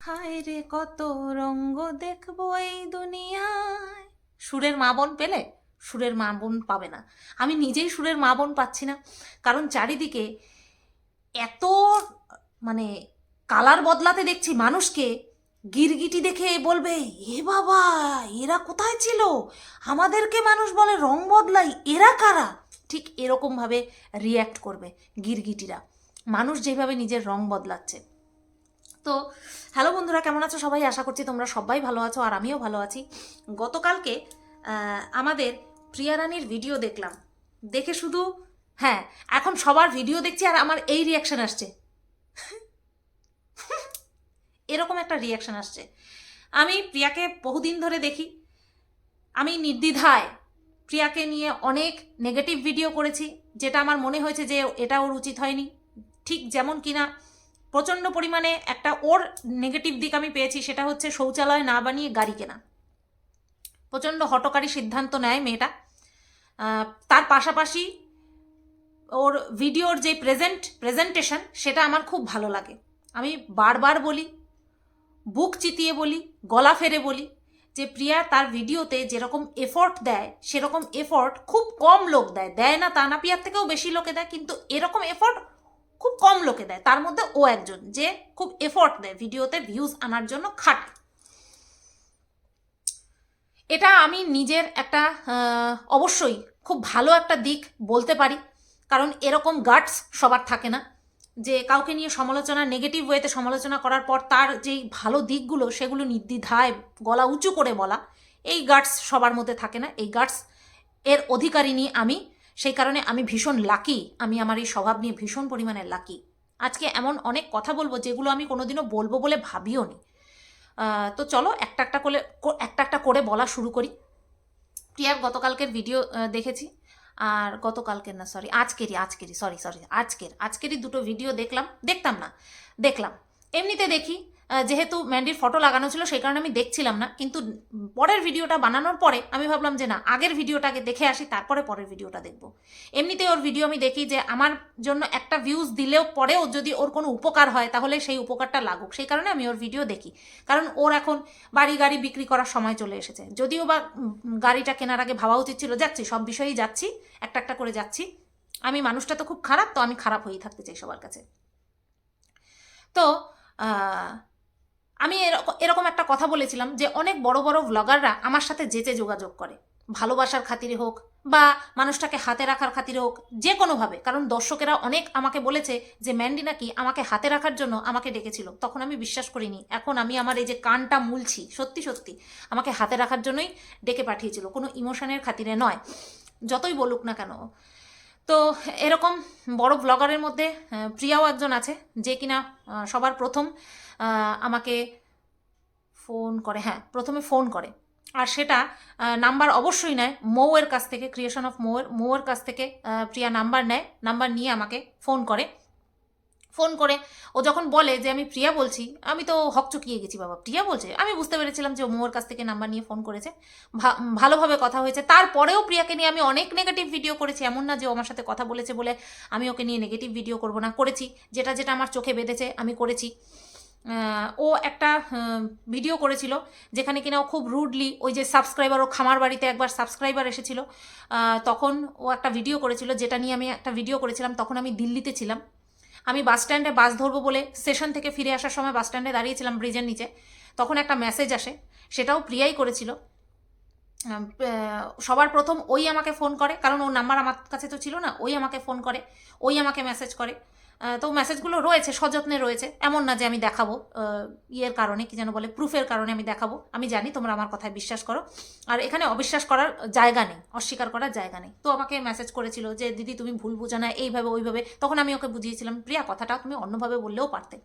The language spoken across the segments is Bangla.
হায় রে কত রঙ্গ দেখব এই দুনিয়ায়। সুরের মা বোন পেলে সুরের মা বোন পাবে না। আমি নিজেই সুরের মা বোন পাচ্ছি না। কারণ চারিদিকে এত মানে কালার বদলাতে দেখছি মানুষকে গিরগিটি দেখে বলবে, এ বাবা, এরা কোথায় ছিল? আমাদেরকে মানুষ বলে রং বদলাই, এরা কারা? ঠিক এরকমভাবে রিয়্যাক্ট করবে গিরগিটিরা। মানুষ যেভাবে নিজের রং বদলাচ্ছে। তো হ্যালো বন্ধুরা, কেমন আছো সবাই? আশা করছি তোমরা সবাই ভালো আছো আর আমিও ভালো আছি। গতকালকে আমাদের প্রিয়া রানীর ভিডিও দেখলাম। দেখে শুধু হ্যাঁ এখন সবার ভিডিও দেখছি আর আমার এই রিয়াকশন আসছে। এরকম একটা রিয়াকশন আসছে। আমি প্রিয়াকে বহুদিন ধরে দেখি। আমি নির্দ্বিধায় প্রিয়াকে নিয়ে অনেক নেগেটিভ ভিডিও করেছি, যেটা আমার মনে হয়েছে যে এটা ওর উচিত হয়নি। ঠিক যেমন কিনা প্রচণ্ড পরিমাণে একটা ওর নেগেটিভ দিক আমি পেয়েছি, সেটা হচ্ছে শৌচালয় না বানিয়ে গাড়ি কেনা। প্রচণ্ড হটকারী সিদ্ধান্ত নেয় মেয়েটা। তার পাশাপাশি ওর ভিডিওর যে প্রেজেন্ট প্রেজেন্টেশন সেটা আমার খুব ভালো লাগে। আমি বারবার বলি, বুক চিতিয়ে বলি, গলা ফেরে বলি যে, প্রিয়া, তার ভিডিওতে যেরকম এফোর্ট দেয়, সেরকম এফোর্ট খুব কম লোক দেয়। দেয় না তা না, প্রিয়ার থেকেও বেশি লোকে দেয়, কিন্তু এরকম এফোর্ট খুব কম লোকে দেয়। তার মধ্যে ও একজন যে খুব এফোর্ট দেয় ভিডিওতে ভিউজ আনার জন্য খাটে। এটা আমি নিজের একটা অবশ্যই খুব ভালো একটা দিক বলতে পারি। কারণ এরকম গার্ডস সবার থাকে না। যে কাউকে নিয়ে সমালোচনা নেগেটিভ ওয়েতে সমালোচনা করার পর তার যেই ভালো দিকগুলো সেগুলো নির্দ্বিধায় গলা উঁচু করে বলা, এই গার্ডস সবার মধ্যে থাকে না। এই গার্ডস এর অধিকারিণী আমি সেই কারণে আমি ভীষণ লাকি আমি আমার এই স্বভাব নিয়ে ভীষণ পরিমাণে লাকি আজকে এমন অনেক কথা বলব যেগুলো আমি কোনোদিনও বলব বলে ভাবিও নি। তো চলো একটা একটা করে, একটা একটা করে বলা শুরু করি। প্রিয়ার গতকালকের ভিডিও দেখেছি? আর গতকালকের না সরি আজকেরই আজকেরই সরি সরি আজকের, আজকেরই দুটো ভিডিও দেখলাম, দেখতাম না, দেখলাম। এমনিতে দেখি যেহেতু ম্যান্ডির ফটো লাগানো ছিল, সেই কারণে আমি দেখছিলাম না। কিন্তু পরের ভিডিওটা বানানোর পরে আমি ভাবলাম যে না, আগের ভিডিওটাকে দেখে আসি, তারপরে পরের ভিডিওটা দেখব। এমনিতে ওর ভিডিও আমি দেখি যে, আমার জন্য একটা ভিউজ দিলেও পরেও যদি ওর কোনো উপকার হয়, তাহলে সেই উপকারটা লাগুক। সেই কারণে আমি ওর ভিডিও দেখি। কারণ ওর এখন বাড়ি গাড়ি বিক্রি করার সময় চলে এসেছে। যদিও বা গাড়িটা কেনার আগে ভাবা উচিত ছিল, যাচ্ছি, সব বিষয়েই যাচ্ছি, একটা একটা করে যাচ্ছি। আমি, মানুষটা তো খুব খারাপ, তো আমি খারাপ হয়েই থাকতে চাই সবার কাছে। তো আমি এরকম একটা কথা বলেছিলাম যে অনেক বড় বড় ব্লগাররা আমার সাথে যেচে যোগাযোগ করে। ভালোবাসার খাতিরে হোক বা মানুষটাকে হাতে রাখার খাতিরে হোক, যে কোনোভাবে। কারণ দর্শকেরা অনেক আমাকে বলেছে যে, ম্যান্ডি নাকি আমাকে হাতে রাখার জন্য আমাকে ডেকেছিল। তখন আমি বিশ্বাস করিনি। এখন আমি আমার এই যে কানটা মুলছি, সত্যি সত্যি, আমাকে হাতে রাখার জন্যই ডেকে পাঠিয়েছিল। কোনো ইমোশনের খাতিরে নয়, যতই বলুক না কেন। তো এরকম বড় ব্লগারের মধ্যে প্রিয়াও একজন আছে, যে কিনা সবার প্রথম। আমাকে ফোন করে হ্যাঁ প্রথমে ফোন করে। আর সেটা নাম্বার অবশ্যই নেয়। মৌয়ের কাছ থেকে ক্রিয়েশন অফ মৌয়ের মৌয়ের কাছ থেকে প্রিয়া নাম্বার নেয়, নাম্বার নিয়ে আমাকে ফোন করে। ফোন করে, ও যখন বলে যে, আমি প্রিয়া বলছি, আমি তো হকচকিয়ে গেছি বাবা। প্রিয়া বলছে, আমি বুঝতে পেরেছিলাম যে, ও মৌয়ের কাছ থেকে নাম্বার নিয়ে ফোন করেছে। ভালোভাবে কথা হয়েছে। তারপরেও প্রিয়াকে নিয়ে আমি অনেক নেগেটিভ ভিডিও করেছি। এমন না যে, ও আমার সাথে কথা বলেছে বলে আমি ওকে নিয়ে নেগেটিভ ভিডিও করব না। করেছি। যেটা যেটা আমার চোখে বেঁধেছে, আমি করেছি। ও একটা ভিডিও করেছিল যেখানে কিনা ও খুব রুডলি ওই যে সাবস্ক্রাইবার ও খামার বাড়িতে একবার সাবস্ক্রাইবার এসেছিল। তখন ও একটা ভিডিও করেছিল যেটা নিয়ে আমি একটা ভিডিও করেছিলাম। তখন আমি দিল্লিতে ছিলাম। আমি বাস স্ট্যান্ডে বাস ধরবো বলে স্টেশন থেকে ফিরে আসার সময় বাস স্ট্যান্ডে দাঁড়িয়েছিলাম ব্রিজের নিচে। তখন একটা মেসেজ আসে, সেটাও প্রিয়াই করেছিল। সবার প্রথম ওই আমাকে ফোন করে, কারণ ওর নাম্বার আমার কাছে তো ছিল না, ওই আমাকে ফোন করে, ওই আমাকে মেসেজ করে। তো মেসেজগুলো রয়েছে, সযত্নে রয়েছে। এমন না যে আমি দেখাবো ইয়ের কারণে, কি যেন বলে প্রুফের কারণে আমি দেখাবো। আমি জানি, তোমরা আমার কথায় বিশ্বাস করো। আর এখানে অবিশ্বাস করার জায়গা নেই, অস্বীকার করার জায়গা নেই। তো আমাকে মেসেজ করেছিল যে, দিদি, তুমি ভুল বুঝো না, এইভাবে, ওইভাবে। তখন আমি ওকে বুঝিয়েছিলাম, প্রিয়া, কথাটা তুমি অন্যভাবে বললেও পারতে।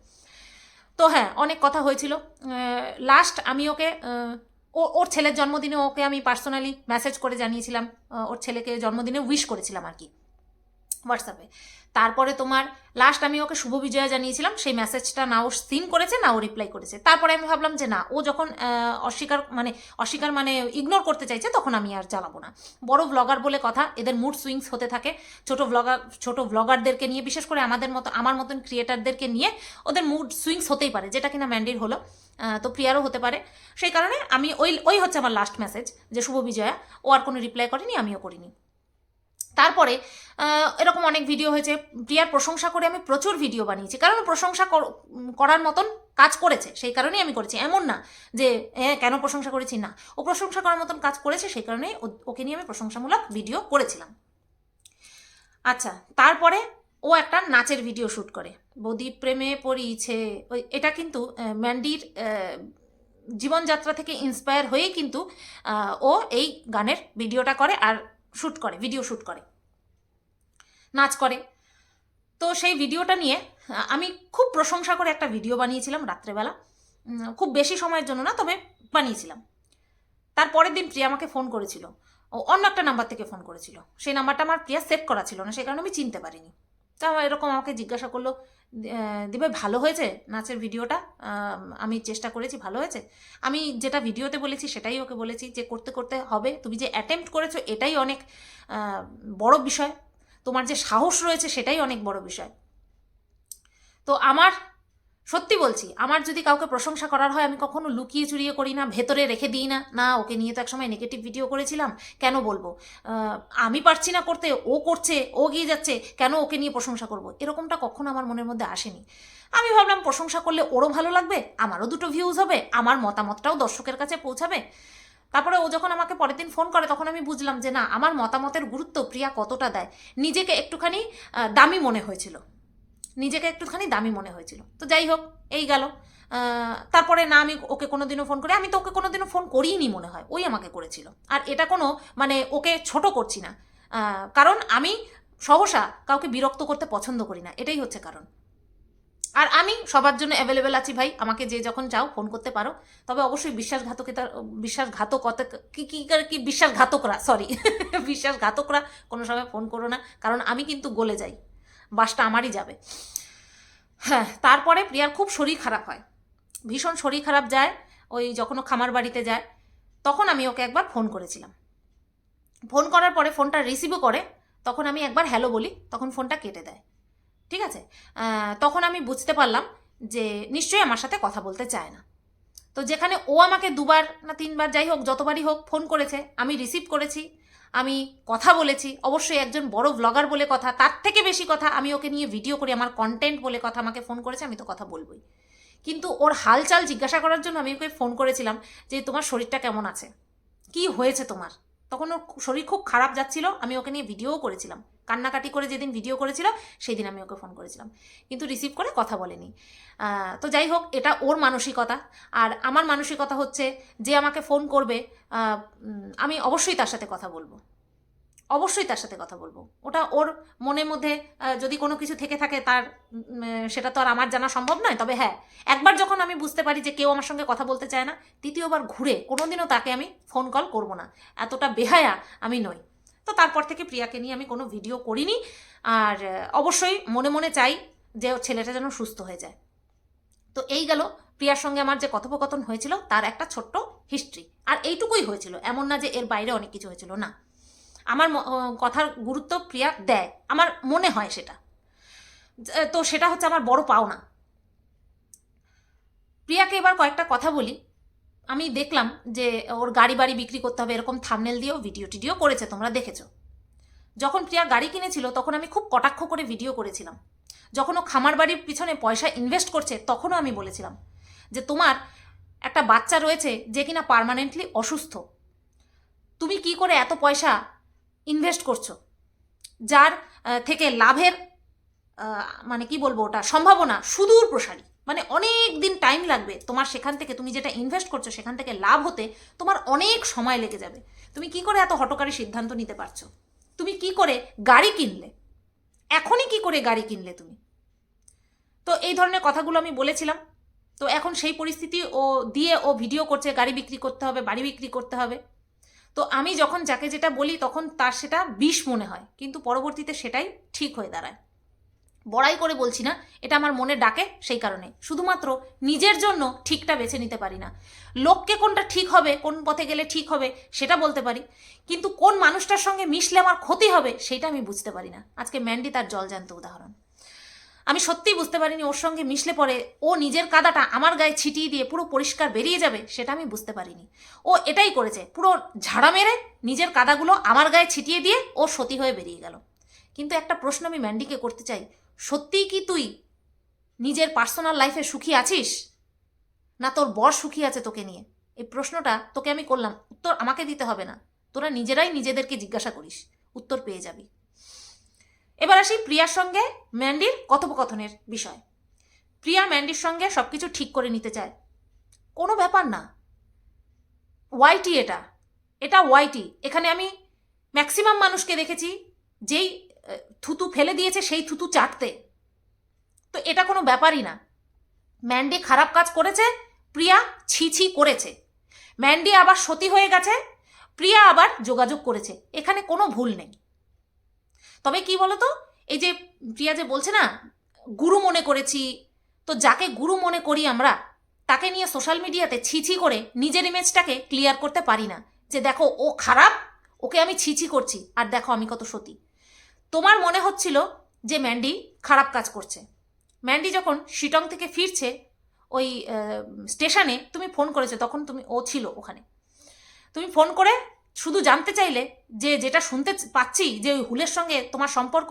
তো হ্যাঁ অনেক কথা হয়েছিল। লাস্ট আমি ওকে ওর ছেলের জন্মদিনে ওকে আমি পার্সোনালি মেসেজ করে জানিয়েছিলাম। ওর ছেলেকে জন্মদিনে উইশ করেছিলাম আর কি হোয়াটসঅ্যাপে তারপরে তোমার লাস্ট আমি ওকে শুভ বিজয়া জানিয়েছিলাম, সেই মেসেজটা না ও সিন করেছে, না ও রিপ্লাই করেছে। তারপরে আমি ভাবলাম যে না, ও যখন অস্বীকার মানে অস্বীকার মানে ইগনোর করতে চাইছে, তখন আমি আর জ্বালাবো না। বড় ব্লগার বলে কথা, এদের মুড সুইংস হতে থাকে। ছোট ব্লগার ছোট ব্লগারদেরকে নিয়ে, বিশেষ করে আমাদের মতো, আমার মতন ক্রিয়েটারদেরকে নিয়ে, ওদের মুড সুইংস হতেই পারে, যেটা কিনা ম্যান্ডির হলো। তো প্রিয়ারও হতে পারে। সেই কারণে আমি ওই ওই হচ্ছে আমার লাস্ট মেসেজ যে শুভ বিজয়া, ও আর কোনো রিপ্লাই করেনি, আমিও করিনি। তারপরে এরকম অনেক ভিডিও হয়েছে। প্রিয়ার প্রশংসা করে আমি প্রচুর ভিডিও বানিয়েছি। কারণ প্রশংসা কর- করার মতন কাজ করেছে, সেই কারণেই আমি করেছি। এমন না যে হ্যাঁ কেন প্রশংসা করেছি? না। ও প্রশংসা করার মতন কাজ করেছে, সেই কারণেই ওকে নিয়ে আমি প্রশংসামূলক ভিডিও করেছিলাম। আচ্ছা তারপরে ও একটা নাচের ভিডিও শ্যুট করে। বৌদি প্রেমে পড়িছে ওই, এটা কিন্তু ম্যান্ডির জীবনযাত্রা থেকে ইন্সপায়ার হয়েই কিন্তু ও এই গানের ভিডিওটা করে। আর শ্যুট করে ভিডিও শ্যুট করে, নাচ করে। তো সেই ভিডিওটা নিয়ে, আমি খুব প্রশংসা করে একটা ভিডিও বানিয়েছিলাম রাত্রেবেলা। খুব বেশি সময়ের জন্য না, তবে বানিয়েছিলাম। তার পরের দিন প্রিয়া আমাকে ফোন করেছিল। ও অন্য একটা নাম্বার থেকে ফোন করেছিল। সেই নাম্বারটা আমার প্রিয়া সেভ করা ছিল না, সেই কারণে আমি চিনতে পারিনি। তা এরকম আমাকে জিজ্ঞাসা করল দিবে, ভালো হয়েছে নাচের ভিডিওটা? আমি চেষ্টা করেছি, ভালো হয়েছে। আমি যেটা ভিডিওতে বলেছি, সেটাই ওকে বলেছি যে, করতে করতে হবে। তুমি যে অ্যাটেম্প্ট করেছ, এটাই অনেক বড় বিষয়। তোমার যে সাহস রয়েছে, সেটাই অনেক বড় বিষয়। তো আমার সত্যি বলছি, আমার যদি কাউকে প্রশংসা করার হয়, আমি কখনো লুকিয়ে চুরিয়ে করি না, ভেতরে রেখে দিই না। না, ওকে নিয়ে তো একসময় নেগেটিভ ভিডিও করেছিলাম, কেন বলব? আমি পারছি না করতে, ও করছে, ও গিয়ে যাচ্ছে, কেন ওকে নিয়ে প্রশংসা করব? এরকমটা কখনো আমার মনের মধ্যে আসেনি। আমি ভাবলাম, প্রশংসা করলে ওরও ভালো লাগবে, আমারও দুটো ভিউজ হবে, আমার মতামতটাও দর্শকের কাছে পৌঁছাবে। তারপরে ও যখন আমাকে পরের দিন ফোন করে, তখন আমি বুঝলাম যে, না, আমার মতামতের গুরুত্ব প্রিয়া কতটা দেয়? নিজেকে একটুখানি দামি মনে হয়েছিল। নিজেকে একটুখানি দামি মনে হয়েছিল। তো যাই হোক, এই গেল। তারপরে না আমি ওকে কোনোদিনও ফোন করি, আমি তো ওকে কোনোদিনও ফোন করিনি মনে হয়, ওই আমাকে করেছিল। আর এটা কোনো মানে ওকে ছোট করছি না। কারণ আমি সহসা কাউকে বিরক্ত করতে পছন্দ করি না, এটাই হচ্ছে কারণ। আর আমি সবার জন্য অ্যাভেলেবেল আছি ভাই, আমাকে যে যখন চাও ফোন করতে পারো। তবে অবশ্যই বিশ্বাসঘাতকতা বিশ্বাসঘাতকতা, কি কি কি বিশ্বাসঘাতকরা সরি বিশ্বাসঘাতকরা কোনো সময় ফোন করো না। কারণ আমি কিন্তু গলে যাই। বাসটা আমারই যাবে। হ্যাঁ তারপরে প্রিয়ার খুব শরীর খারাপ হয়। ভীষণ শরীর খারাপ যায়, ওই যখন খামার বাড়িতে যায়, তখন আমি ওকে একবার ফোন করেছিলাম। ফোন করার পরে ফোনটা রিসিভও করে, তখন আমি একবার হ্যালো বলি, তখন ফোনটা কেটে দেয়। ঠিক আছে? তখন আমি বুঝতে পারলাম যে নিশ্চয়ই আমার সাথে কথা বলতে চায় না। তো যেখানে ও আমাকে দুবার না তিনবার যাই হোক, যতবারই হোক ফোন করেছে, আমি রিসিভ করেছি। আমি কথা বলেছি, অবশ্যই একজন বড় ব্লগার বলে কথা, তার থেকে বেশি কথা আমি ওকে নিয়ে ভিডিও করি, আমার কন্টেন্ট বলে কথা, আমাকে ফোন করেছে, আমি তো কথা বলবই। কিন্তু ওর হালচাল জিজ্ঞাসা করার জন্য আমি ওকে ফোন করেছিলাম যে, তোমার শরীরটা কেমন আছে? কি হয়েছে তোমার? তখন ওর শরীর খুব খারাপ যাচ্ছিল, আমি ওকে নিয়ে ভিডিওও করেছিলাম। কান্নাকাটি করে যেদিন ভিডিও করেছিল সেই দিন আমি ওকে ফোন করেছিলাম। কিন্তু রিসিভ করে কথা বলেনি। তো যাই হোক, এটা ওর মানসিকতা। আর আমার মানসিকতা হচ্ছে, যে আমাকে ফোন করবে আমি অবশ্যই তার সাথে কথা বলব। অবশ্যই তার সাথে কথা বলব। ওটা ওর মনের মধ্যে যদি কোনো কিছু থেকে থাকে তার সেটা তো আর আমার জানা সম্ভব নয়। তবে হ্যাঁ একবার যখন আমি বুঝতে পারি যে কেউ আমার সঙ্গে কথা বলতে চায় না, তৃতীয়বার ঘুরে কোনোদিনও তাকে আমি ফোন কল করব না। এতটা বেহায়া আমি নই। তো তারপর থেকে প্রিয়াকে নিয়ে আমি কোনো ভিডিও করিনি। আর অবশ্যই মনে মনে চাই যে ছেলেটা যেন সুস্থ হয়ে যায়। তো এই গেল প্রিয়ার সঙ্গে আমার যে কথোপকথন হয়েছিল, তার একটা ছোট্ট হিস্ট্রি আর এইটুকুই হয়েছিল। এমন না যে এর বাইরে অনেক কিছু হয়েছিল, না। আমার কথার গুরুত্ব প্রিয়া দেয়। আমার মনে হয় সেটা। তো সেটা হচ্ছে আমার বড় পাওনা। প্রিয়াকে এবার কয়েকটা কথা বলি। আমি দেখলাম যে ওর গাড়ি বাড়ি বিক্রি করতে হবে এরকম থামনেল দিয়েও ভিডিও টিডিও করেছে, তোমরা দেখেছ। যখন প্রিয়া গাড়ি কিনেছিল, তখন আমি খুব কটাক্ষ করে ভিডিও করেছিলাম। যখন ও খামার বাড়ির পিছনে পয়সা ইনভেস্ট করছে, তখনও আমি বলেছিলাম যে, তোমার একটা বাচ্চা রয়েছে যে কিনা পার্মানেন্টলি অসুস্থ। তুমি কি করে এত পয়সা ইনভেস্ট করছ। যার থেকে লাভের মানে কি বলব ওটা, সম্ভাবনা সুদূর প্রসারী। মানে অনেক দিন টাইম লাগবে তোমার সেখান থেকে, তুমি যেটা ইনভেস্ট করছ সেখান থেকে লাভ হতে তোমার অনেক সময় লেগে যাবে। তুমি কি করে এত হটকারী সিদ্ধান্ত নিতে পারছ? তুমি কি করে গাড়ি কিনলে? এখনই কি করে গাড়ি কিনলে তুমি? তো এই ধরনের কথাগুলো আমি বলেছিলাম। তো এখন সেই পরিস্থিতি ও দিয়ে ও ভিডিও করছে, গাড়ি বিক্রি করতে হবে, বাড়ি বিক্রি করতে হবে। তো আমি যখন যাকে যেটা বলি, তখন তার সেটা বিষ মনে হয়। কিন্তু পরবর্তীতে সেটাই ঠিক হয়ে দাঁড়ায়। বড়াই করে বলছি না, এটা আমার মনে ডাকে সেই কারণে। শুধুমাত্র নিজের জন্য ঠিকটা বেছে নিতে পারি না। লোককে কোনটা ঠিক হবে, কোন পথে গেলে ঠিক হবে, সেটা বলতে পারি। কিন্তু কোন মানুষটার সঙ্গে মিশলে আমার ক্ষতি হবে, সেটা আমি বুঝতে পারি না। আজকে ম্যান্ডি তার জল জলজান্ত উদাহরণ। আমি সত্যিই বুঝতে পারিনি ওর সঙ্গে মিশলে পরে ও নিজের কাদাটা আমার গায়ে ছিটিয়ে দিয়ে পুরো পরিষ্কার বেরিয়ে যাবে, সেটা আমি বুঝতে পারিনি। ও এটাই করেছে, পুরো ঝাড়া মেরে নিজের কাদাগুলো আমার গায়ে ছিটিয়ে দিয়ে ও সতী হয়ে বেরিয়ে গেল। কিন্তু একটা প্রশ্ন আমি ম্যান্ডিকে করতে চাই, সত্যিই কি তুই নিজের পার্সোনাল লাইফে সুখী আছিস? না তোর বর সুখী আছে তোকে নিয়ে? এই প্রশ্নটা তোকে আমি করলাম, উত্তর আমাকে দিতে হবে না। তোরা নিজেরাই নিজেদেরকে জিজ্ঞাসা করিস, উত্তর পেয়ে যাবি। এবার আসি প্রিয়ার সঙ্গে ম্যান্ডির কথোপকথনের বিষয়। প্রিয়া ম্যান্ডির সঙ্গে সব কিছু ঠিক করে নিতে চায়। কোনো ব্যাপার না। ওয়াইটি এটা। এটা ওয়াইটি এখানে আমি ম্যাক্সিমাম মানুষকে দেখেছি যেই থুতু ফেলে দিয়েছে সেই থুতু চাটতে। তো এটা কোনো ব্যাপারই না। ম্যান্ডি খারাপ কাজ করেছে, প্রিয়া ছি ছি করেছে। ম্যান্ডি আবার সতী হয়ে গেছে, প্রিয়া আবার যোগাযোগ করেছে। এখানে কোনো ভুল নেই। তবে কি বলতো? এই যে প্রিয়া যে বলছে না, গুরু মনে করেছি, তো যাকে গুরু মনে করি আমরা, তাকে নিয়ে সোশ্যাল মিডিয়াতে ছি ছি করে নিজের ইমেজটাকে ক্লিয়ার করতে পারি না। যে দেখো, ও খারাপ, ওকে আমি ছি ছি করছি, আর দেখো আমি কত সতী। তোমার মনে হচ্ছিল যে ম্যান্ডি খারাপ কাজ করছে। ম্যান্ডি যখন শিটং থেকে ফিরছে, ওই স্টেশনে, তুমি ফোন করেছ, তখন তুমি, ও ছিল ওখানে। তুমি ফোন করে শুধু জানতে চাইলে যে যেটা শুনতে পাচ্ছি যে ওই হুলের সঙ্গে তোমার সম্পর্ক,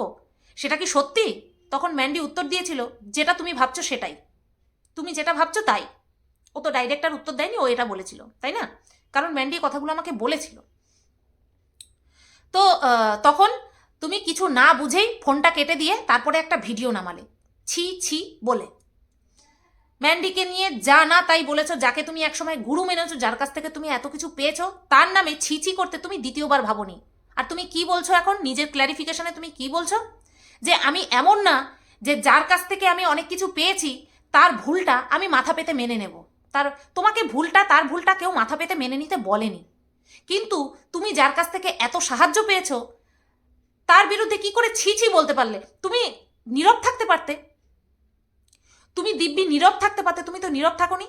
সেটা কি সত্যি? তখন ম্যান্ডি উত্তর দিয়েছিল, যেটা তুমি ভাবছ সেটাই। তুমি যেটা ভাবছ তাই। ও তো ডাইরেক্টর উত্তর দেয়নি, ও এটা বলেছিল, তাই না? কারণ ম্যান্ডি কথাগুলো আমাকে বলেছিল। তো তখন তুমি কিছু না বুঝেই ফোনটা কেটে দিয়ে তারপরে একটা ভিডিও নামালে। ছি ছি বলে। ম্যান্ডিকে নিয়ে যা না তাই বলেছ, যাকে তুমি একসময় গুরু মেনেছো, যার কাছ থেকে তুমি এত কিছু পেয়েছ, তার নামে ছি ছি করতে তুমি দ্বিতীয়বার ভাবনি। আর তুমি কি বলছো এখন? নিজের ক্ল্যারিফিকেশনে তুমি কি বলছো? যে আমি এমন না যে যার কাছ থেকে আমি অনেক কিছু পেয়েছি, তার ভুলটা আমি মাথা পেতে মেনে নেব। তার, তোমাকে ভুলটা, তার ভুলটা কেউ মাথা পেতে মেনে নিতে বলেনি। কিন্তু তুমি যার কাছ থেকে এত সাহায্য পেয়েছ, তার বিরুদ্ধে কি করে ছি ছি বলতে পারলে? তুমি নীরব থাকতে পারতে। তুমি দিব্যি নীরব থাকতে পারতে, তুমি তো নীরব থাকোনি।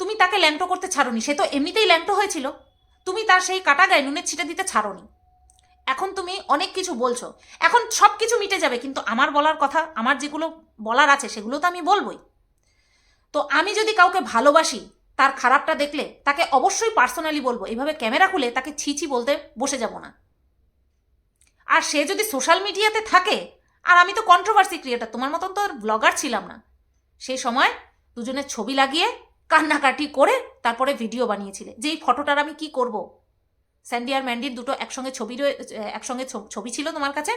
তুমি তাকে ল্যাংটো করতে ছাড়োনি, সে তো এমনিতেই ল্যাংটো হয়েছিল। তুমি তার সেই কাটা গায়ে নুনের ছিটে দিতে ছাড়োনি। এখন তুমি অনেক কিছু বলছো। এখন সব কিছু মিটে যাবে, কিন্তু আমার বলার কথা, আমার যেগুলো বলার আছে, সেগুলো তো আমি বলবই। তো আমি যদি কাউকে ভালোবাসি, তার খারাপটা দেখলে তাকে অবশ্যই পার্সোনালি বলব। এইভাবে ক্যামেরা খুলে তাকে ছি ছি বলতে বসে যাব না। আর সে যদি সোশ্যাল মিডিয়াতে থাকে, আর আমি তো কন্ট্রোভার্সি ক্রিয়েটার তোমার মতন তো আর ব্লগার ছিলাম না। সেই সময় দুজনের ছবি লাগিয়ে কান্নাকাটি করে তারপরে ভিডিও বানিয়েছিলে। যে এই ফটোটার আমি কি করব? স্যান্ডি আর ম্যান্ডির দুটো একসঙ্গে ছবি একসঙ্গে ছবি ছিল তোমার কাছে?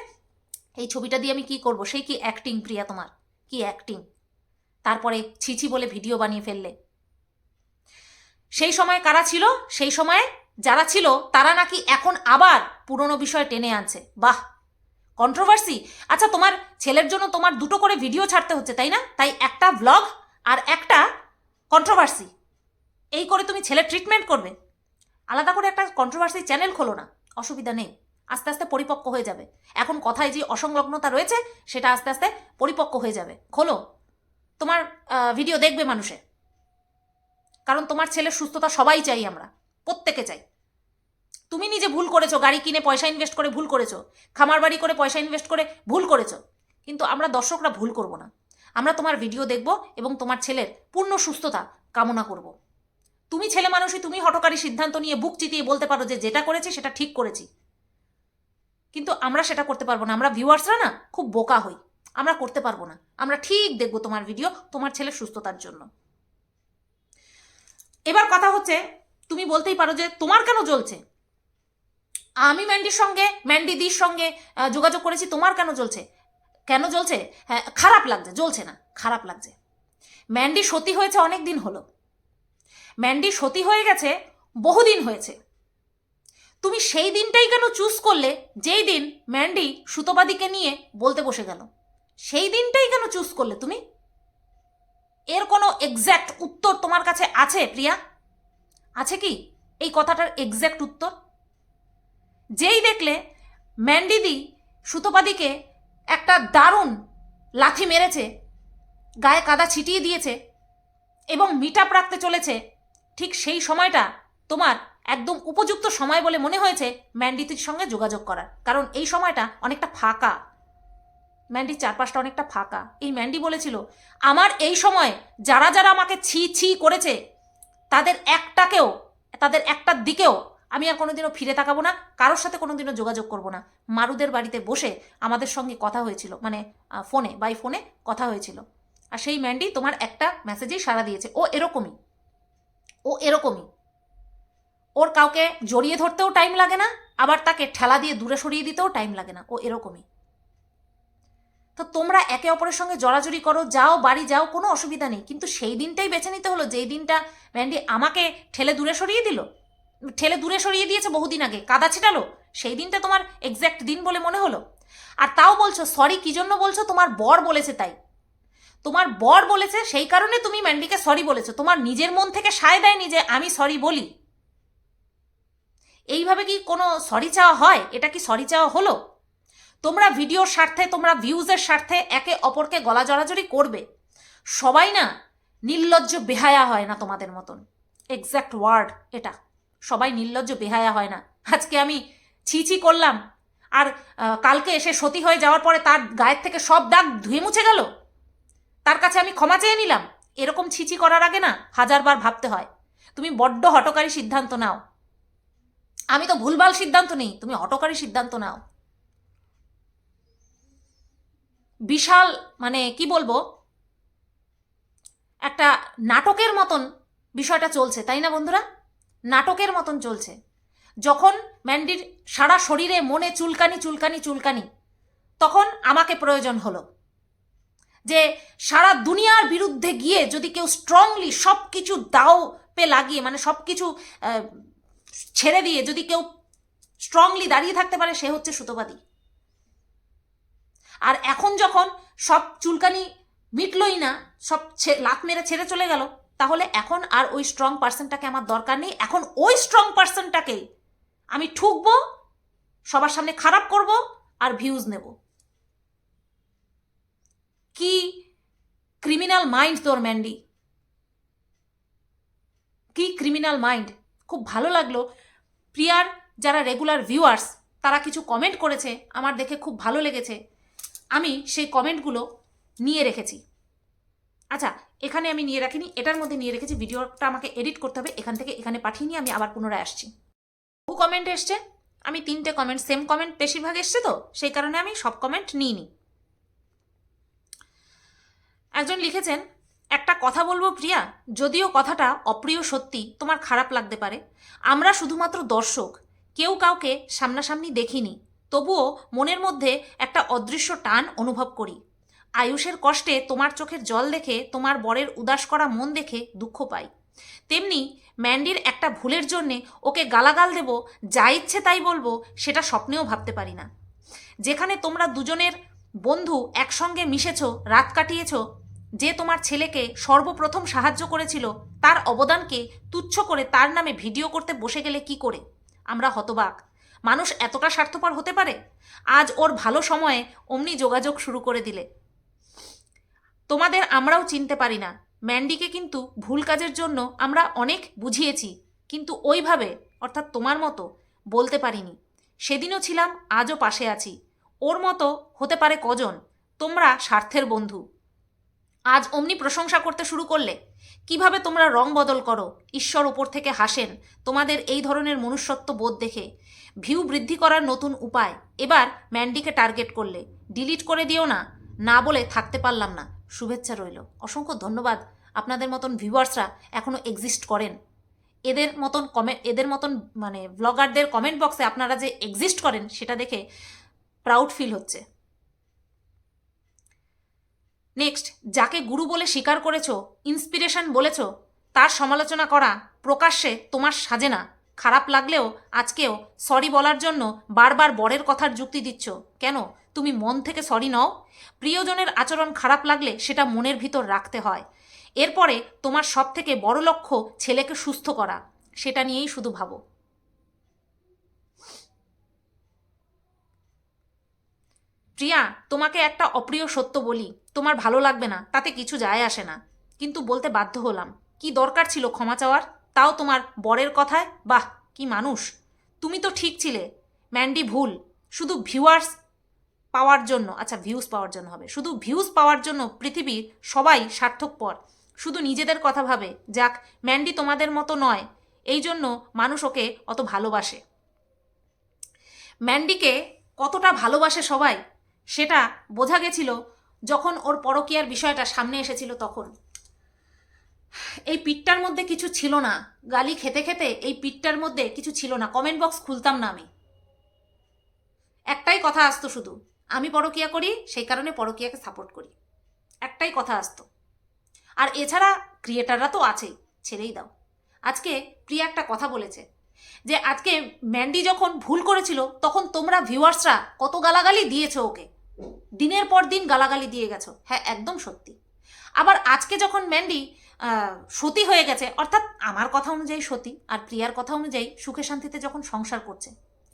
এই ছবিটা দিয়ে আমি কি করব? সেই কি অ্যাক্টিং প্রিয়া তোমার? কি অ্যাক্টিং তারপরে ছিছি বলে ভিডিও বানিয়ে ফেললে। সেই সময় কারা ছিল? সেই সময়ে যারা ছিল, তারা নাকি এখন আবার পুরনো বিষয় টেনে আনছে। বাহ! কন্ট্রোভার্সি আচ্ছা তোমার ছেলের জন্য তোমার দুটো করে ভিডিও ছাড়তে হচ্ছে, তাই না? তাই একটা ব্লগ আর একটা কন্ট্রোভার্সি এই করে তুমি ছেলের ট্রিটমেন্ট করবে। আলাদা করে একটা কন্ট্রোভার্সি চ্যানেল খোলো না। অসুবিধা নেই। আস্তে আস্তে পরিপক্ক হয়ে যাবে। এখন কথায় যে অসংলগ্নতা রয়েছে, সেটা আস্তে আস্তে পরিপক্ক হয়ে যাবে। খোলো। তোমার ভিডিও দেখবে মানুষে। কারণ তোমার ছেলের সুস্থতা সবাই চাই আমরা। প্রত্যেকে চাই। তুমি নিজে ভুল করেছ, গাড়ি কিনে পয়সা ইনভেস্ট করে ভুল করেছ, খামার বাড়ি করে পয়সা ইনভেস্ট করে ভুল করেছ। কিন্তু আমরা দর্শকরা ভুল করব না। আমরা তোমার ভিডিও দেখব এবং তোমার ছেলের পূর্ণ সুস্থতা কামনা করব। তুমি ছেলে মানুষই, তুমি হটকারী সিদ্ধান্ত নিয়ে বুক চিতিয়ে বলতে পারো যে যেটা করেছি সেটা ঠিক করেছি। কিন্তু আমরা সেটা করতে পারব না। আমরা ভিউয়ার্সরা না, খুব বোকা হই। আমরা করতে পারব না। আমরা ঠিক দেখব তোমার ভিডিও তোমার ছেলের সুস্থতার জন্য। এবার কথা হচ্ছে, তুমি বলতেই পারো যে তোমার কেন জ্বলছে? আমি ম্যান্ডির সঙ্গে ম্যান্ডি দির সঙ্গে যোগাযোগ করেছি। তোমার কেন জ্বলছে? কেন জ্বলছে? হ্যাঁ খারাপ লাগছে, জ্বলছে না, খারাপ লাগছে। ম্যান্ডি সতী হয়েছে অনেক দিন হলো। ম্যান্ডি সতী হয়ে গেছে, বহুদিন হয়েছে। তুমি সেই দিনটাই কেন চুজ করলে? যেই দিন ম্যান্ডি সুতোবাদীকে নিয়ে বলতে বসে গেল। সেই দিনটাই কেন চুজ করলে তুমি? এর কোনো এক্স্যাক্ট উত্তর তোমার কাছে আছে, প্রিয়া? আছে কি? এই কথাটার এক্স্যাক্ট উত্তর? যেই দেখলে ম্যান্ডিদি সুতোপাদিকে একটা দারুণ লাথি মেরেছে, গায়ে কাদা ছিটিয়ে দিয়েছে এবং মিট আপ রাখতে চলেছে, ঠিক সেই সময়টা তোমার একদম উপযুক্ত সময় বলে মনে হয়েছে ম্যান্ডিতির সঙ্গে যোগাযোগ করার। কারণ এই সময়টা অনেকটা ফাঁকা। ম্যান্ডির চারপাশটা অনেকটা ফাঁকা। এই ম্যান্ডি বলেছিল, আমার এই সময় যারা যারা আমাকে ছি ছি করেছে, তাদের একটাকেও, তাদের একটার দিকেও আমি আর কোনোদিনও ফিরে তাকাবো না, কারোর সাথে কোনোদিনও যোগাযোগ করব না। মারুদের বাড়িতে বসে আমাদের সঙ্গে কথা হয়েছিল মানে ফোনে বাই ফোনে কথা হয়েছিল। আর সেই ম্যান্ডি তোমার একটা মেসেজেই সাড়া দিয়েছে, ও এরকমই। ও এরকমই। ওর কাউকে জড়িয়ে ধরতেও টাইম লাগে না, আবার তাকে ঠেলা দিয়ে দূরে সরিয়ে দিতেও টাইম লাগে না, ও এরকমই। তো তোমরা একে অপরের সঙ্গে জড়াজড়ি করো, যাও বাড়ি যাও, কোনো অসুবিধা নেই। কিন্তু সেই দিনটাই বেছে নিতে হলো, যেই দিনটা ম্যান্ডি আমাকে ঠেলে দূরে সরিয়ে দিল ঠেলে দূরে সরিয়ে দিয়েছে বহুদিন আগে। কাদা ছিটালো? সেই দিনটা তোমার এক্স্যাক্ট দিন বলে মনে হলো? আর তাও বলছো সরি কি জন্য বলছো? তোমার বর বলেছে তাই। তোমার বর বলেছে, সেই কারণে তুমি ম্যান্ডিকে সরি বলেছ। তোমার নিজের মন থেকে সায় দেয়নি যে, আমি সরি বলি। এইভাবে কি কোনো সরি চাওয়া হয়? এটা কি সরি চাওয়া হলো? তোমরা ভিডিওর স্বার্থে, তোমরা ভিউজের স্বার্থে একে অপরকে গলা জড়াজড়ি করবে। সবাই না নির্লজ্জ বেহায়া হয় না তোমাদের মতন। এক্স্যাক্ট ওয়ার্ড এটা। সবাই নির্লজ্জ বেহায়া হয় না। আজকে আমি ছি ছি করলাম। আর কালকে এসে সতী হয়ে যাওয়ার পরে তার গায়ের থেকে সব দাগ ধুয়ে মুছে গেল। তার কাছে আমি ক্ষমা চেয়ে নিলাম। এরকম ছিচি করার আগে না হাজারবার ভাবতে হয়, তুমি বড্ড হটকারী সিদ্ধান্ত নাও। আমি তো ভুলভাল সিদ্ধান্ত নেই, তুমি হটকারী সিদ্ধান্ত নাও। বিশাল মানে কি বলব? একটা নাটকের মতন বিষয়টা চলছে, তাই না বন্ধুরা? নাটকের মতন চলছে। যখন ম্যান্ডির সারা শরীরে মনে চুলকানি চুলকানি চুলকানি, তখন আমাকে প্রয়োজন হলো যে সারা দুনিয়ার বিরুদ্ধে গিয়ে যদি কেউ স্ট্রংলি সব কিছু দাও পে লাগিয়ে মানে সব কিছু ছেড়ে দিয়ে যদি কেউ স্ট্রংলি দাঁড়িয়ে থাকতে পারে, সে হচ্ছে সুতোবাদী। আর এখন যখন সব চুলকানি মিটলই না, সব লাত মেরে ছেড়ে চলে গেল তাহলে এখন আর ওই স্ট্রং পার্সনটাকে আমার দরকার নেই। এখন ওই স্ট্রং পার্সনটাকে আমি ঠুকবো, সবার সামনে খারাপ করব আর ভিউজ নেব। কি ক্রিমিনাল মাইন্ড তোর ম্যান্ডি কি ক্রিমিনাল মাইন্ড খুব ভালো লাগল। প্রিয়ার যারা রেগুলার ভিউয়ার্স তারা কিছু কমেন্ট করেছে, আমার দেখে খুব ভালো লেগেছে। আমি সেই কমেন্টগুলো নিয়ে রেখেছি। আচ্ছা এখানে আমি নিয়ে রাখিনি, এটার মধ্যে নিয়ে রেখেছি, ভিডিওটা আমাকে এডিট করতে হবে, এখান থেকে এখানে পাঠিয়ে নিয়ে আমি আবার পুনরায় আসছি। বহু কমেন্ট এসছে, আমি তিনটে কমেন্ট সেম কমেন্ট বেশিরভাগ এসছে তো, সেই কারণে আমি সব কমেন্ট নিই নিইনি। একজন লিখেছেন, একটা কথা বলব প্রিয়া, যদিও কথাটা অপ্রিয় সত্যি, তোমার খারাপ লাগতে পারে। আমরা শুধুমাত্র দর্শক, কেউ কাউকে সামনাসামনি দেখিনি, তবুও মনের মধ্যে একটা অদৃশ্য টান অনুভব করি। আয়ুষের কষ্টে তোমার চোখের জল দেখে, তোমার বরের উদাস করা মন দেখে দুঃখ পাই। তেমনি ম্যান্ডির একটা ভুলের জন্যে ওকে গালাগাল দেব, যা ইচ্ছে তাই বলব, সেটা স্বপ্নেও ভাবতে পারি না। যেখানে তোমরা দুজনের বন্ধু একসঙ্গে মিশেছ, রাত কাটিয়েছ, যে তোমার ছেলেকে সর্বপ্রথম সাহায্য করেছিল, তার অবদানকে তুচ্ছ করে তার নামে ভিডিও করতে বসে গেলে কি করে? আমরা হতবাক। মানুষ এতটা স্বার্থপর হতে পারে? আজ ওর ভালো সময়ে অমনি যোগাযোগ শুরু করে দিলে। তোমাদের আমরাও চিনতে পারি না। ম্যান্ডিকে কিন্তু ভুল কাজের জন্য আমরা অনেক বুঝিয়েছি, কিন্তু ওইভাবে, অর্থাৎ তোমার মতো, বলতে পারিনি। সেদিনও ছিলাম, আজও পাশে আছি। ওর মতো হতে পারে কজন? তোমরা স্বার্থের বন্ধু। আজ অমনি প্রশংসা করতে শুরু করলে। কীভাবে তোমরা রং বদল করো? ঈশ্বর ওপর থেকে হাসেন। তোমাদের এই ধরনের মনুষ্যত্ব বোধ দেখে। ভিউ বৃদ্ধি করার নতুন উপায়। এবার ম্যান্ডিকে টার্গেট করলে। ডিলিট করে দিও না। না বলে থাকতে পারলাম না। শুভেচ্ছা রইল। অসংখ্য ধন্যবাদ। আপনাদের মতন ভিউয়ার্সরা এখনও এক্সিস্ট করেন। এদের মতন কমেন্ট এদের মতন মানে ব্লগারদের কমেন্ট বক্সে আপনারা যে এক্সিস্ট করেন, সেটা দেখে প্রাউড ফিল হচ্ছে। নেক্সট যাকে গুরু বলে স্বীকার করেছ ইন্সপিরেশন বলেছ, তার সমালোচনা করা প্রকাশ্যে তোমার সাজে না। খারাপ লাগলেও আজকেও সরি বলার জন্য বারবার বরের কথার যুক্তি দিচ্ছ। কেন? তুমি মন থেকে সরি নও। প্রিয়জনের আচরণ খারাপ লাগলে সেটা মনের ভিতর রাখতে হয়। এরপরে তোমার সব থেকে বড় লক্ষ্য ছেলেকে সুস্থ করা। সেটা নিয়েই শুধু ভাবো। প্রিয়া, তোমাকে একটা অপ্রিয় সত্য বলি। তোমার ভালো লাগবে না, তাতে কিছু যায় আসে না। কিন্তু বলতে বাধ্য হলাম। কি দরকার ছিল ক্ষমা চাওয়ার? তাও তোমার বরের কথায়? বাহ, কি মানুষ। তুমি তো ঠিক ছিলে। ম্যান্ডি, ভুল। শুধু ভিউয়ার্স পাওয়ার জন্য আচ্ছা ভিউজ পাওয়ার জন্য হবে। শুধু ভিউজ পাওয়ার জন্য পৃথিবীর সবাই সার্থকপর শুধু নিজেদের কথা ভাবে। যাক, ম্যান্ডি তোমাদের মতো নয়। এই জন্য মানুষ ওকে অত ভালোবাসে। ম্যান্ডিকে কতটা ভালোবাসে সবাই, সেটা বোঝা গেছিল যখন ওর পরকীয়ার বিষয়টা সামনে এসেছিল তখন। এই পিঠটার মধ্যে কিছু ছিল না। গালি খেতে খেতে এই পিঠটার মধ্যে কিছু ছিল না। কমেন্ট বক্স খুলতাম না আমি। একটাই কথা আসতো শুধু, আমি পরকিয়া করি, সেই কারণে পরকিয়াকে সাপোর্ট করি। একটাই কথা আসতো। আর এছাড়া ক্রিয়েটাররা তো আছেই, ছেড়েই দাও। আজকে প্রিয়া একটা কথা বলেছে, যে আজকে ম্যান্ডি যখন ভুল করেছিল, তখন তোমরা ভিউয়ার্সরা কত গালাগালি দিয়েছ ওকে? দিনের পর দিন গালাগালি দিয়ে গেছো। হ্যাঁ একদম সত্যি। আবার আজকে যখন ম্যান্ডি সতী হয়ে গেছে। অর্থাৎ আমার কথা অনুযায়ী সতী আর প্রিয়ার কথা অনুযায়ী সুখে শান্তিতে যখন সংসার করছে,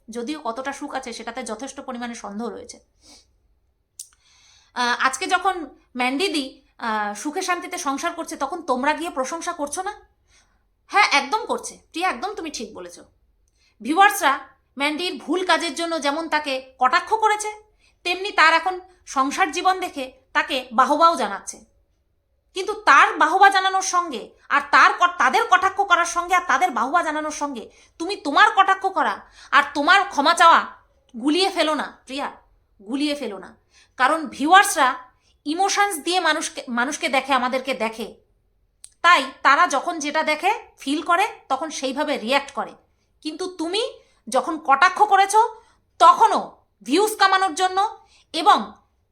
যদিও কতটা সুখ আছে সেটাতে যথেষ্ট পরিমাণে সন্দেহ রয়েছে। আজকে যখন ম্যান্ডিদি সুখে শান্তিতে সংসার করছে, তখন তোমরা গিয়ে প্রশংসা করছ না? হ্যাঁ একদম করছে। প্রিয়া, একদম তুমি ঠিক বলেছ। ভিউয়ার্সরা ম্যান্ডির ভুল কাজের জন্য যেমন তাকে কটাক্ষ করেছে, তেমনি তার এখন সংসার জীবন দেখে তাকে বাহবাও জানাচ্ছে। কিন্তু তার বাহবা জানানোর সঙ্গে আর তার তাদের কটাক্ষ করার সঙ্গে আর তাদের বাহবা জানানোর সঙ্গে তুমি তোমার কটাক্ষ করা আর তোমার ক্ষমা চাওয়া গুলিয়ে ফেলো না, প্রিয়া, গুলিয়ে ফেলো না। কারণ ভিউয়ার্সরা ইমোশনস দিয়ে মানুষকে মানুষকে দেখে, আমাদেরকে দেখে। তাই তারা যখন যেটা দেখে, ফিল করে, তখন সেইভাবে রিয়্যাক্ট করে। কিন্তু তুমি যখন কটাক্ষ করেছ, তখনও ভিউজ কামানোর জন্য এবং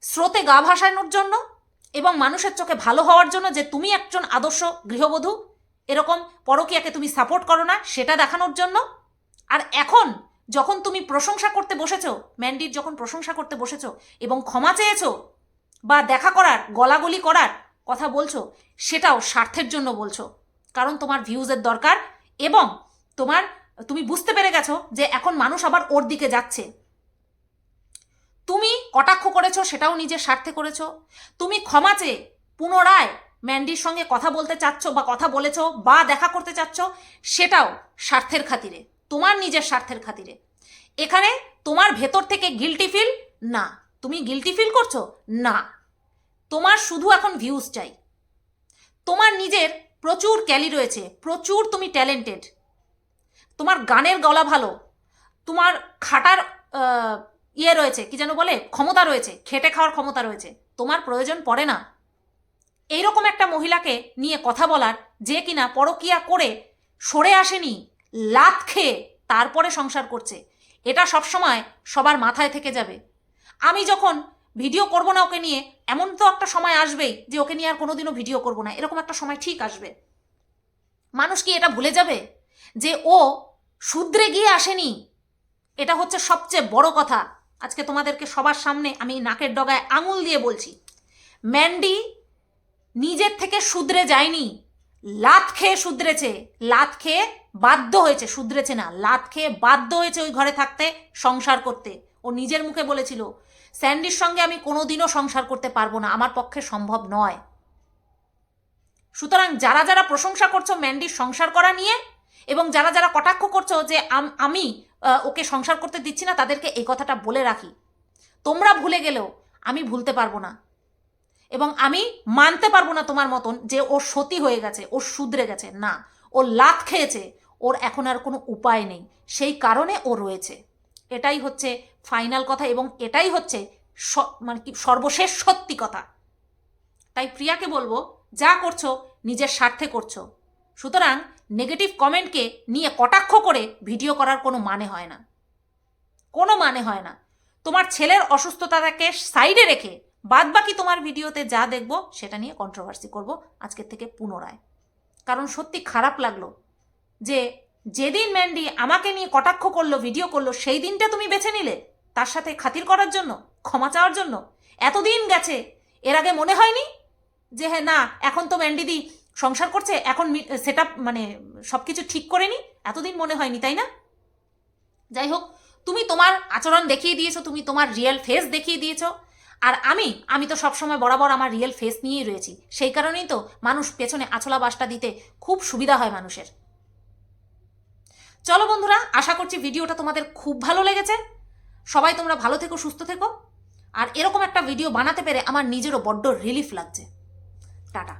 স্রোতে গা ভাসানোর জন্য এবং মানুষের চোখে ভালো হওয়ার জন্য যে তুমি একজন আদর্শ গৃহবধূ, এরকম পরকীয়াকে তুমি সাপোর্ট করো না, সেটা দেখানোর জন্য। আর এখন যখন তুমি প্রশংসা করতে বসেছ ম্যান্ডির যখন প্রশংসা করতে বসেছ এবং ক্ষমা চেয়েছ বা দেখা করার, গলাগলি করার কথা বলছো, সেটাও স্বার্থের জন্য বলছো। কারণ তোমার ভিউজের দরকার এবং তোমার, তুমি বুঝতে পেরে গেছো যে এখন মানুষ আবার ওর দিকে যাচ্ছে। তুমি কটাক্ষ করেছ সেটাও নিজের স্বার্থে করেছ? তুমি ক্ষমা চেয়ে পুনরায় ম্যান্ডির সঙ্গে কথা বলতে চাচ্ছ বা কথা বলেছ বা দেখা করতে চাচ্ছ, সেটাও স্বার্থের খাতিরে, তোমার নিজের স্বার্থের খাতিরে। এখানে তোমার ভেতর থেকে গিলটি ফিল না। তুমি গিলটি ফিল করছ? না। তোমার শুধু এখন ভিউজ চাই। তোমার নিজের প্রচুর ক্যালি রয়েছে, প্রচুর তুমি ট্যালেন্টেড তোমার গানের গলা ভালো। তোমার খাটার ইয়ে রয়েছে, কি যেন বলে, ক্ষমতা রয়েছে, খেটে খাওয়ার ক্ষমতা রয়েছে। তোমার প্রয়োজন পড়ে না। এইরকম একটা মহিলাকে নিয়ে কথা বলার, যে কিনা পরকিয়া করে সরে আসেনি, লাত খেয়ে তারপরে সংসার করছে, এটা সবসময় সবার মাথায় থেকে যাবে। আমি যখন ভিডিও করব না ওকে নিয়ে, এমন তো একটা সময় আসবেই যে ওকে নিয়ে আর কোনোদিনও ভিডিও করব না, এরকম একটা সময় ঠিক আসবে। মানুষ কি এটা ভুলে যাবে? যে ও শুদ্রে গিয়ে আসেনি, এটা হচ্ছে সবচেয়ে বড় কথা। আজকে তোমাদেরকে সবার সামনে আমি নাকের ডগায় আঙুল দিয়ে বলছি। ম্যান্ডি নিজের থেকে শুধরে যায়নি। লাত খেয়ে শুধরেছে। লাত খেয়ে বাধ্য হয়েছে, শুধরেছে না। লাত খেয়ে বাধ্য হয়েছে ওই ঘরে থাকতে, সংসার করতে। ও নিজের মুখে বলেছিল, স্যান্ডির সঙ্গে আমি কোনোদিনও সংসার করতে পারব না, আমার পক্ষে সম্ভব নয়। সুতরাং যারা যারা প্রশংসা করছ ম্যান্ডির সংসার করা নিয়ে, এবং যারা যারা কটাক্ষ করছ যে আম- ওকে সংসার করতে দিচ্ছি না, তাদেরকে এই কথাটা বলে রাখি। তোমরা ভুলে গেলেও আমি ভুলতে পারব না। এবং আমি মানতে পারব না তোমার মতন যে ও সতী হয়ে গেছে ও শুধরে গেছে। না, ও লাত খেয়েছে, ওর এখন আর কোনো উপায় নেই। সেই কারণে ও রয়েছে। এটাই হচ্ছে ফাইনাল কথা এবং এটাই হচ্ছে মানে কি, সর্বশেষ সত্যি কথা। তাই প্রিয়াকে বলব, যা করছ, নিজের স্বার্থে করছ। সুতরাং নেগেটিভ কমেন্টকে নিয়ে কটাক্ষ করে ভিডিও করার কোনো মানে হয় না। কোনো মানে হয় না। তোমার ছেলের অসুস্থতাটাকে সাইডে রেখে বাদ বাকি তোমার ভিডিওতে যা দেখব সেটা নিয়ে কন্ট্রোভার্সি করব আজকের থেকে পুনরায়। কারণ সত্যি খারাপ লাগল যে যেদিন ম্যান্ডি আমাকে নিয়ে কটাক্ষ করল ভিডিও করল, সেই দিনটা তুমি বেছে নিলে তার সাথে খাতির করার জন্য, ক্ষমা চাওয়ার জন্য। এতদিন গেছে, এর আগে মনে হয়নি যে হ্যাঁ না, এখন তো ম্যান্ডিদি সংসার করছে, এখন সেটা মানে সব কিছু ঠিক করে নি, এতদিন মনে হয়নি, তাই না? যাই হোক, তুমি তোমার আচরণ দেখিয়ে দিয়েছ, তুমি তোমার রিয়েল ফেস দেখিয়ে দিয়েছ। আর আমি আমি তো সবসময় বরাবর আমার রিয়েল ফেস নিয়েই রয়েছি। সেই কারণেই তো মানুষ পেছনে আছলা বাসটা দিতে খুব সুবিধা হয় মানুষের। চলো বন্ধুরা, আশা করছি ভিডিওটা তোমাদের খুব ভালো লেগেছে। সবাই তোমরা ভালো থেকো, সুস্থ থেকো। আর এরকম একটা ভিডিও বানাতে পেরে আমার নিজেরও বড্ড রিলিফ লাগছে। টাটা।